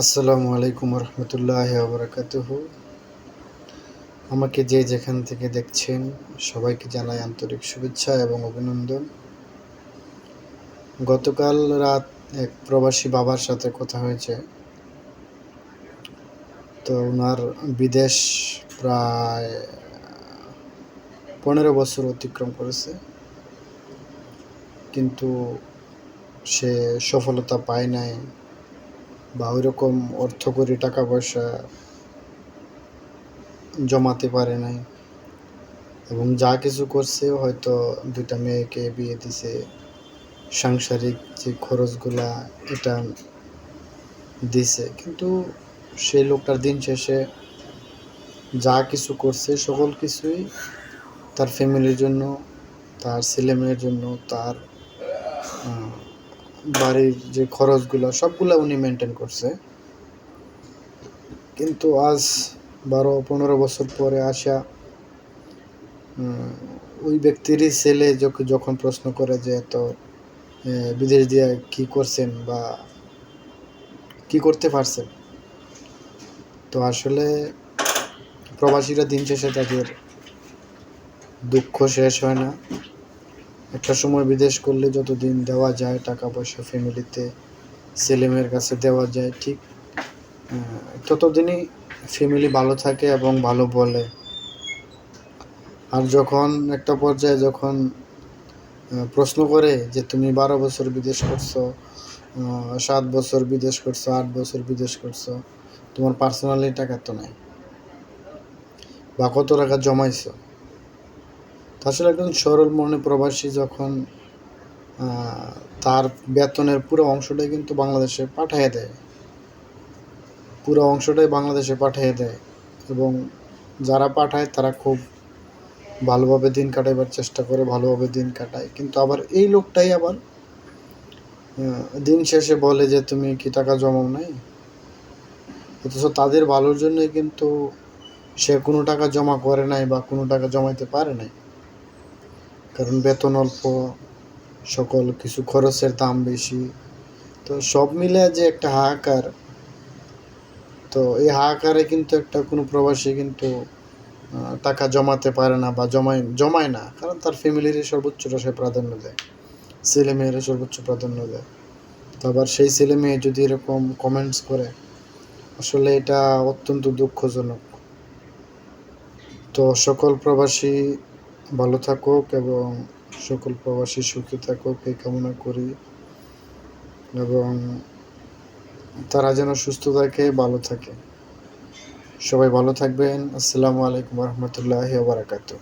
আসসালামু আলাইকুম রহমতুল্লাহ বরকাতুহ আমাকে যে যেখান থেকে দেখছেন, সবাইকে জানাই আন্তরিক শুভেচ্ছা এবং অভিনন্দন। গতকাল রাত এক প্রবাসী বাবার সাথে কথা হয়েছে। তো ওনার বিদেশ প্রায় পনেরো বছর অতিক্রম করেছে। কিন্তু সে সফলতা পায় নাই। বা ওই রকম অর্থ করি টাকা পয়সা জমাতে পারে নাই। এবং যা কিছু করছে, হয়তো দুইটা মেয়েকে বিয়ে দিছে। সাংসারিক যে খরচগুলা, এটা দিছে। কিন্তু সেই লোকটার দিন শেষে যা কিছু করছে, সকল কিছুই তার ফ্যামিলির জন্য, তার ছেলে মেয়ের জন্য, তার বাড়ির যে খরচগুলো, সবগুলো উনি মেনটেন করছে। কিন্তু আজ বারো, পনেরো বছর পরে আসা ওই ব্যক্তিরই ছেলে যখ- যখন প্রশ্ন করে যে, এত বিদেশ দিয়ে কি করছেন বা কি করতে পারছেন? তো আসলে প্রবাসীরা দিন শেষে তাদের দুঃখ শেষ হয় না। একটা সময় বিদেশ করলে যতদিন দেওয়া যায় টাকা পয়সা ফ্যামিলিতে ছেলেমেয়ের কাছে দেওয়া যায়, ঠিক? ততদিনই ফ্যামিলি ভালো থাকে এবং ভালো বলে। আর যখন একটা পর্যায়ে যখন প্রশ্ন করে যে তুমি বারো বছর বিদেশ করছ সাত বছর বিদেশ করছ, আট বছর বিদেশ করছ, তোমার পার্সোনালি টাকা তো নাই। বা কত টাকা জমাইছো? আসলে একজন সরল মনে প্রবাসী যখন তার বেতনের পুরো অংশটাই কিন্তু বাংলাদেশে পাঠিয়ে দেয়। পুরো অংশটাই বাংলাদেশে পাঠিয়ে দেয় এবং যারা পাঠায় তারা খুব ভালোভাবে দিন কাটাইবার চেষ্টা করে, ভালোভাবে দিন কাটায়। কিন্তু আবার এই লোকটাই আবার দিন শেষে বলে যে, তুমি কি টাকা জমাও নাই? অথচ তাদের ভালোর জন্যই কিন্তু সে কোনো টাকা জমা করে নাই বা কোনো টাকা জমাইতে পারে নাই। কারণ বেতন অল্প, সকল কিছু খরচের দাম বেশি। তো সব মিলে যে একটা হাহাকার, তো এই হাহাকারে কিন্তু একটা কোনো প্রবাসী কিন্তু টাকা জমাতে পারে না বা জমায় জমায় না, কারণ তার ফ্যামিলির সর্বোচ্চটা সে প্রাধান্য দেয়। ছেলে মেয়ের সর্বোচ্চ প্রাধান্য দেয়। তো আবার সেই ছেলে মেয়ে যদি এরকম কমেন্টস করে, আসলে এটা অত্যন্ত দুঃখজনক। তো সকল প্রবাসী ভালো থাকুক এবং সকল প্রবাসী সুখী থাকুক, এই কামনা করি। এবং তারা যেন সুস্থ থাকে, ভালো থাকে। সবাই ভালো থাকবেন। আসসালামু আলাইকুম রহমতুল্লাহ বারাকাতুহ।